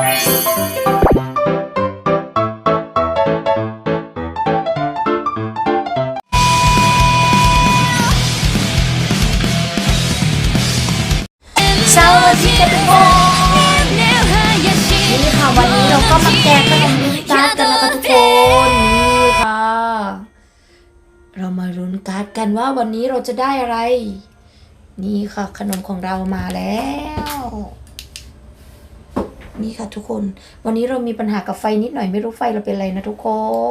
สวัสดีกันทุกคนนี่ค่ะวันนี้เราก็มาแกะขนมลุ้นการ์ดกันนะคะทุกคนนี่ค่ะ เรามาลุ้นการ์ดกันว่าวันนี้เราจะได้อะไร นี่ค่ะขนมของเรามาแล้ว นี่ค่ะทุกคน วันนี้เรามีปัญหากับไฟนิดหน่อยไม่รู้ไฟเราเป็นอะไรนะทุกค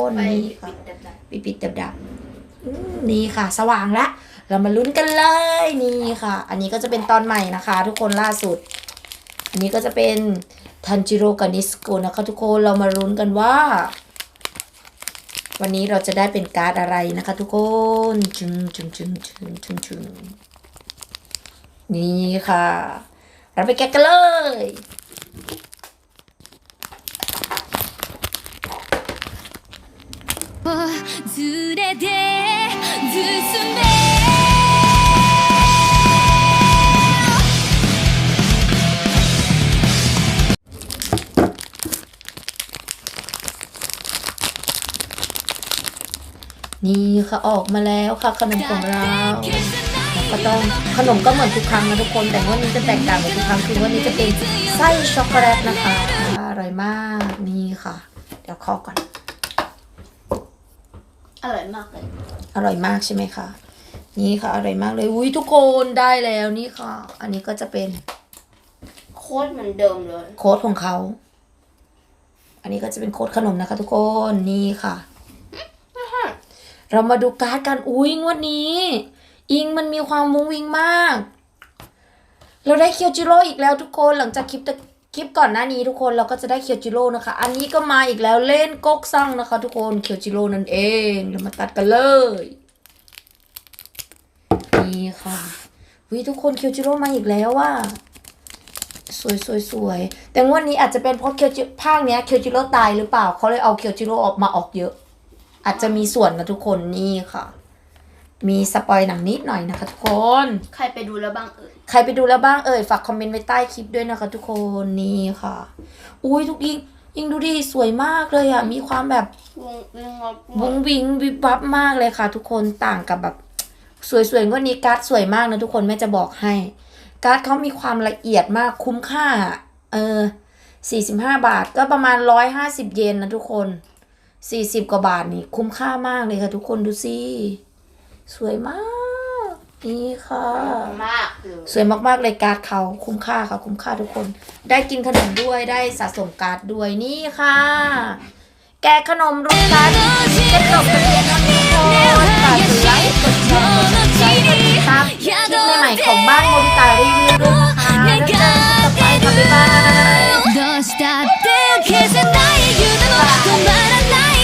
นนี่ค่ะปิดปิดดับดับๆอืมนี่ค่ะ สว่างละ เรามาลุ้นกันเลยนี่ค่ะ อันนี้ก็จะเป็นตอนใหม่นะคะ ทุกคนล่าสุด อันนี้ก็จะเป็นทันจิโร่กับนิสโกนะคะทุกคนเรามาลุ้นกันว่า วันนี้เราจะได้เป็นการ์ดอะไรนะคะ ทุกคนจึงจึงจึงจึงจึงจึงนี่ค่ะ เราไปแกะกันเลย ずれて進め「 นี่ค่ะออกมาแล้วค่ะขนมของเรา ก็ต้องขนมก็เหมือนทุกครั้งนะทุกคน แต่ว่านี้จะแตกต่างกับทุกครั้งคือว่านี้จะเป็นไส้ช็อกโกแลตนะคะอร่อยมากนี่ค่ะ เดี๋ยวข้อก่อน อร่อยมากเลย อร่อยมากใช่ไหมคะนี่ค่ะ อร่อยมากเลยอุ้ยทุกคนได้แล้วนี่ค่ะ อันนี้ก็จะเป็นโคตรเหมือนเดิมเลย โค้ดของเขา อันนี้ก็จะเป็นโค้ดขนมนะคะ ทุกคนนี่ค่ะ เรามาดูการ์ดกันอุ้ยงวดนี้ อิงมันมีความมุ้งวิงมาก เราได้เคียวจิโร่อีกแล้วทุกคนหลังจากคลิปตะ คลิปก่อนหน้านี้ทุกคนเราก็จะได้เคียวจิโร่นะคะ อันนี้ก็มาอีกแล้วเล่นก๊กซังนะคะ ทุกคนเคียวจิโร่นั่นเองเรามาตัดกันเลยนี่ค่ะวิทุกคนเคียวจิโร่มาอีกแล้วว่าสวยสวยสวยแต่งวดนี้อาจจะเป็นเพราะเคียวจิภาคเนี้ยเคียวจิโร่ตายหรือเปล่าเขาเลยเอาเคียวจิโร่ออกมาออกเยอะ อาจจะมีส่วนนะทุกคนนี่ค่ะ มีสปอยหนังนิดหน่อยนะคะทุกคน ใครไปดูแล้วบ้างเอ่ยใครไปดูแล้วบ้างเอ่ยฝากคอมเมนต์ไว้ใต้คลิปด้วยนะคะ ทุกคนนี่ค่ะ อุ้ยทุกยิงยิงดูดิสวยมากเลยอะมีความแบบวงวงวับวุ้งวิงวิบวับมากเลยค่ะ ทุกคนต่างกับแบบ สวยๆกว่านี้การ์ดสวยมากนะทุกคนแม่จะบอกให้ การ์ดเขามีความละเอียดมากคุ้มค่า เออสี่สิบห้าบาทก็ประมาณร้อยห้าสิบเยนนะทุกคนสี่สิบกว่าบาทนี่คุ้มค่ามากเลยค่ะ ทุกคนดูสิ สวยมาก นี่ค่ะ มากเลย สวยมากๆเลยการ์ดเขาคุ้มค่าค่ะ คุ้มค่าทุกคน ได้กินขนมด้วยได้สะสมการ์ดด้วยนี่ค่ะ แกะขนมรุ่นการ์ดจะจบกันเพียงเท่านี้ทุกคนฝากกดไลค์กดแชร์กดติดตามกดติดตามคลิปใหม่ๆของบ้านโมริตารีวิวด้วยนะคะแล้วเจอกันต่อไปค่ะบ๊ายบาย どうしたって消せない夢も止まらない